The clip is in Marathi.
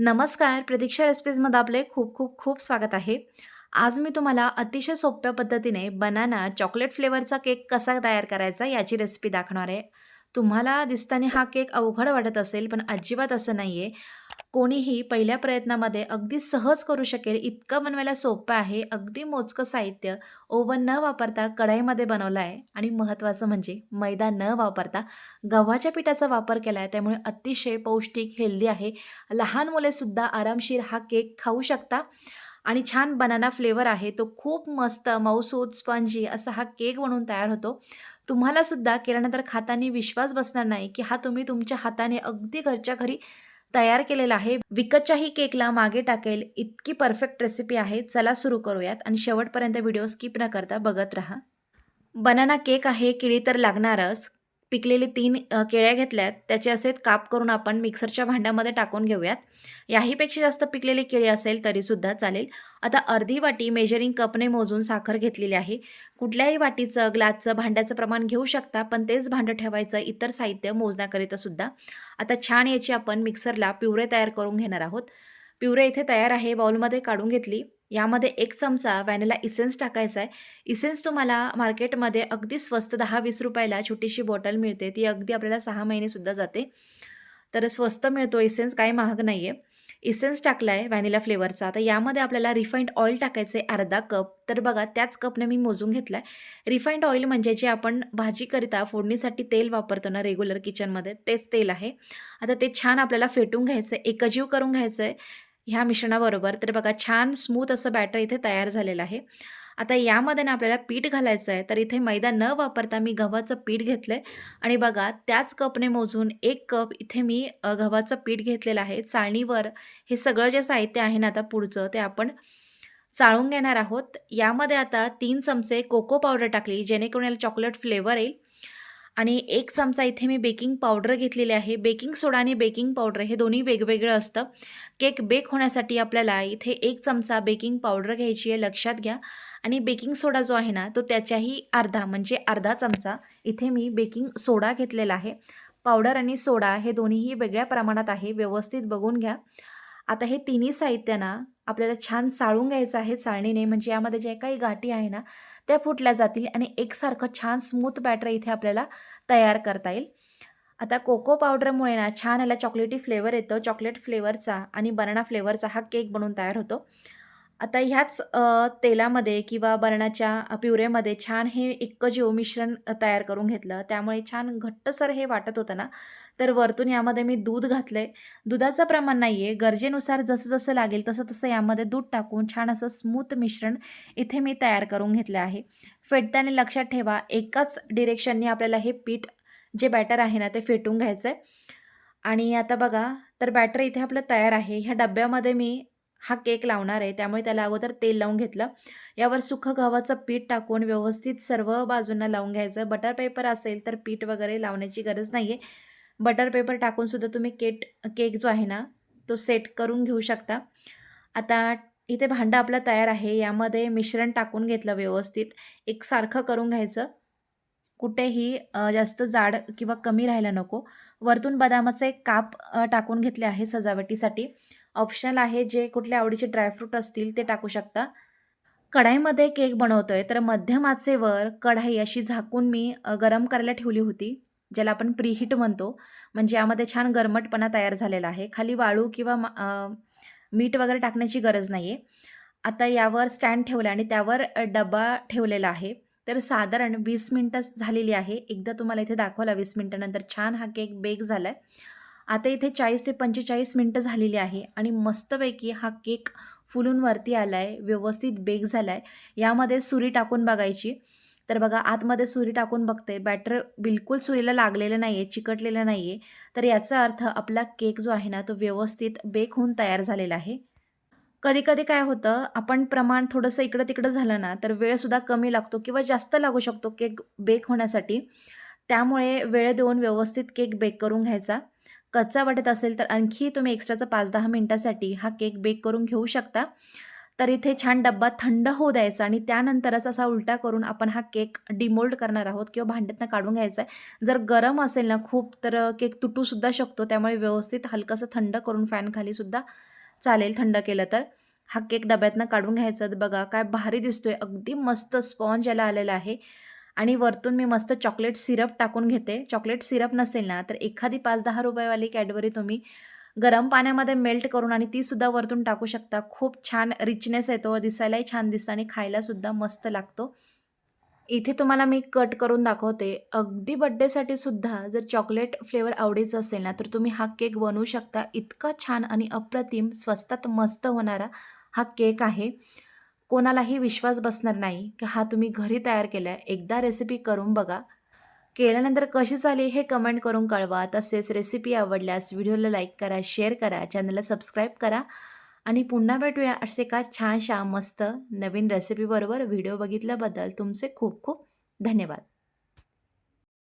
नमस्कार प्रतीक्षा रेसिपीजमध्ये आपले खूप खूप खूप स्वागत आहे. आज मी तुम्हाला अतिशय सोप्या पद्धतीने बनाना चॉकलेट फ्लेवरचा केक कसा तयार करायचा याची रेसिपी दाखवणार आहे. तुम्हाला दिसताना हा केक अवघड वाटत असेल पण अजिबात असं नाही आहे कोणीही पहिल्या प्रयत्नामध्ये अगदी सहज करू शकेल इतकं बनवायला सोपं आहे. अगदी मोजकं साहित्य ओव्हन न वापरता कढाईमध्ये बनवलं आहे. आणि महत्त्वाचं म्हणजे मैदा न वापरता गव्हाच्या पिठाचा वापर केला आहे त्यामुळे अतिशय पौष्टिक हेल्दी आहे. लहान मुलेसुद्धा आरामशीर हा केक खाऊ शकता. आणि छान बनाना फ्लेवर आहे. तो खूप मस्त मऊसूद स्पंजी असा हा केक बनवून तयार होतो. तुम्हालासुद्धा केल्यानंतर खातानी विश्वास बसणार नाही की हा तुम्ही तुमच्या हाताने अगदी घरच्या घरी तयार केलेला आहे. विकतच्याही केकला मागे टाकेल इतकी परफेक्ट रेसिपी आहे. चला सुरू करूयात आणि शेवटपर्यंत व्हिडिओ स्किप न करता बघत राहा. बनाना केक आहे किळी तर लागणारच. पिकलेली तीन केळ्या घेतल्यात त्याचे असे काप करून आपण मिक्सरच्या भांड्यामध्ये टाकून घेऊयात. याहीपेक्षा जास्त पिकलेली केळी असेल तरीसुद्धा चालेल. आता अर्धी वाटी मेजरिंग कपने मोजून साखर घेतलेली आहे. कुठल्याही वाटीचं ग्लासचं भांड्याचं प्रमाण घेऊ शकता पण तेच भांडं ठेवायचं इतर साहित्य मोजण्याकरिता सुद्धा आता छान याची आपण मिक्सरला पिवरे तयार करून घेणार आहोत. पिवरे इथे तयार आहे बाउलमध्ये काढून घेतली. यामध्ये एक चमचा व्हॅनिला इसेन्स टाकायचा आहे इसेन्स तुम्हाला मार्केटमध्ये अगदी स्वस्त दहा वीस रुपयाला छोटीशी बॉटल मिळते. ती अगदी आपल्याला सहा महिनेसुद्धा जाते. तर स्वस्त मिळतो इसेन्स काही महाग नाही आहे इसेन्स टाकला आहे व्हॅनिला फ्लेवरचा. आता यामध्ये आपल्याला रिफाईंड ऑइल टाकायचं आहे अर्धा कप. तर बघा त्याच कपने मी मोजून घेतला आहे रिफाईंड ऑइल म्हणजे जे आपण भाजीकरिता फोडणीसाठी तेल वापरतो ना रेग्युलर किचनमध्ये तेच तेल आहे. आता ते छान आपल्याला फेटून घ्यायचं आहे एकजीव करून घ्यायचं आहे ह्या मिश्रणाबरोबर तर बघा छान स्मूथ असं बॅटर इथे तयार झालेलं आहे. आता यामध्ये ना आपल्याला पीठ घालायचं आहे तर इथे मैदा न वापरता मी गव्हाचं पीठ घेतलं आहे आणि बघा त्याच कपने मोजून एक कप इथे मी गव्हाचं पीठ घेतलेलं आहे. चाळणीवर हे सगळं जे साहित्य आहे ना आता पुढचं ते आपण चाळून घेणार आहोत. यामध्ये आता तीन चमचे कोको पावडर टाकली जेणेकरून याला चॉकलेट फ्लेवर येईल. आणि एक चमचा इथे मी बेकिंग पावडर घेतलेली आहे. बेकिंग सोडा आणि बेकिंग पावडर हे दोन्ही वेगवेगळं असतं. केक बेक होण्यासाठी आपल्याला इथे एक चमचा बेकिंग पावडर घ्यायची आहे लक्षात घ्या. आणि बेकिंग सोडा जो आहे ना तो त्याच्याही अर्धा म्हणजे अर्धा चमचा इथे मी बेकिंग सोडा घेतलेला आहे. पावडर आणि सोडा हे दोन्हीही वेगळ्या प्रमाणात आहे व्यवस्थित बघून घ्या. आता हे तिन्ही साहित्य ना आपल्याला छान चाळून घ्यायचं आहे चाळणीने म्हणजे यामध्ये ज्या काही गाठी आहे ना त्या फुटल्या जातील आणि एकसारखं छान स्मूथ बॅटर इथे आपल्याला तयार करता येईल. आता कोको पावडरमुळे ना छान याला चॉकलेटी फ्लेवर येतो. चॉकलेट फ्लेवरचा आणि बनाना फ्लेवरचा हा केक बनवून तयार होतो. आता ह्याच तेलामध्ये किंवा बरणाच्या प्युरेमध्ये छान हे एकजीव मिश्रण तयार करून घेतलं. त्यामुळे छान घट्टसर हे वाटत होतं ना. तर वरतून यामध्ये मी दूध घातलं आहे दुधाचं प्रमाण नाही आहे गरजेनुसार जसं जसं लागेल तसं तसं यामध्ये दूध टाकून छान असं स्मूथ मिश्रण इथे मी तयार करून घेतलं आहे. फेटताना लक्षात ठेवा एकाच डिरेक्शननी आपल्याला हे पीठ जे बॅटर आहे ना ते फेटून घ्यायचं आहे आणि आता बघा तर बॅटर इथे आपलं तयार आहे. ह्या डब्यामध्ये मी हा केक लावणार आहे. त्यामुळे त्याला अगोदर तेल लावून घेतलं. यावर सुखं गव्हाचं पीठ टाकून व्यवस्थित सर्व बाजूंना लावून घ्यायचं. बटर पेपर असेल तर पीठ वगैरे लावण्याची गरज नाही आहे बटर पेपर टाकूनसुद्धा तुम्ही केट केक जो आहे ना तो सेट करून घेऊ शकता. आता इथे भांडं आपलं तयार आहे. यामध्ये मिश्रण टाकून घेतलं व्यवस्थित. एकसारखं करून घ्यायचं. कुठेही जास्त जाड किंवा कमी राहायला नको. वरतून बदामाचे एक काप टाकून घेतले आहे सजावटीसाठी. ऑप्शनल आहे जे कुठल्या आवडीचे ड्रायफ्रूट असतील ते टाकू शकता. कढाईमध्ये केक बनवतो आहे तर मध्यम आचेवर कढाई अशी झाकून मी गरम करायला ठेवली होती ज्याला आपण प्रीहीट म्हणतो. म्हणजे यामध्ये छान गरमटपणा तयार झालेला आहे. खाली वाळू किंवा मा- मीठ वगैरे टाकण्याची गरज नाही आहे आता यावर स्टँड ठेवला आणि त्यावर डबा ठेवलेला आहे. तर साधारण वीस मिनटं झालेली आहे. एकदा तुम्हाला इथे दाखवला वीस मिनटानंतर छान हा केक बेक झाला आहे आता इथे चाळीस ते पंचेचाळीस मिनटं झालेली आहे आणि मस्तपैकी हा केक फुलून वरती आला आहे व्यवस्थित बेक झाला आहे यामध्ये सुरी टाकून बघायची. तर बघा आतमध्ये सुरी टाकून बघते. बॅटर बिलकुल सुरीला लागलेलं नाही आहे चिकटलेलं नाही आहे तर याचा अर्थ आपला केक जो आहे ना तो व्यवस्थित बेक होऊन तयार झालेला आहे. कधी कधी काय होतं आपण प्रमाण थोडंसं इकडं तिकडं झालं ना तर वेळसुद्धा कमी लागतो किंवा जास्त लागू शकतो केक बेक होण्यासाठी. त्यामुळे वेळ देऊन व्यवस्थित केक बेक करून घ्यायचा. कच्चा वाटत असेल तर आणखी तुम्ही एक्स्ट्राचं पाच दहा मिनटासाठी हा केक बेक करून घेऊ शकता. तर इथे छान डब्बा थंड होऊ द्यायचा आणि त्यानंतरच असा उलटा करून आपण हा केक डिमोल्ड करणार आहोत किंवा भांड्यातनं काढून घ्यायचा आहे. जर गरम असेल ना खूप तर केक तुटूसुद्धा शकतो. त्यामुळे व्यवस्थित हलकंसं थंड करून फॅनखालीसुद्धा चालेल थंड केलं तर. हा केक डब्यातनं काढून घ्यायचा. तर बघा काय भारी दिसतोय. अगदी मस्त स्पॉन्ज याला आलेला आहे. आणि वरतून मी मस्त चॉकलेट सिरप टाकून घेते. चॉकलेट सिरप नसेल ना तर एखादी पाच दहा रुपयेवाली कॅडबरी तुम्ही गरम पाण्यामध्ये मेल्ट करून आणि तीसुद्धा वरतून टाकू शकता. खूप छान रिचनेस येतो दिसायलाही छान दिसतं आणि खायलासुद्धा मस्त लागतो. इथे तुम्हाला मी कट करून दाखवते. अगदी बड्डेसाठी सुद्धा जर चॉकलेट फ्लेवर आवडीचं असेल ना तर तुम्ही हा केक बनवू शकता. इतका छान आणि अप्रतिम स्वस्तात मस्त होणारा हा केक आहे. कोणालाही विश्वास बसणार नाही की हा तुम्ही घरी तयार केला आहे एकदा रेसिपी करून बघा. केल्यानंतर कशी झाली हे कमेंट करून कळवा. तसेच रेसिपी आवडल्यास व्हिडिओला लाईक करा शेअर करा चॅनलला सबस्क्राईब करा. आणि पुन्हा भेटूया असे का छानशा मस्त नवीन रेसिपीबरोबर व्हिडिओ बघितल्याबद्दल. तुमचे खूप खूप धन्यवाद.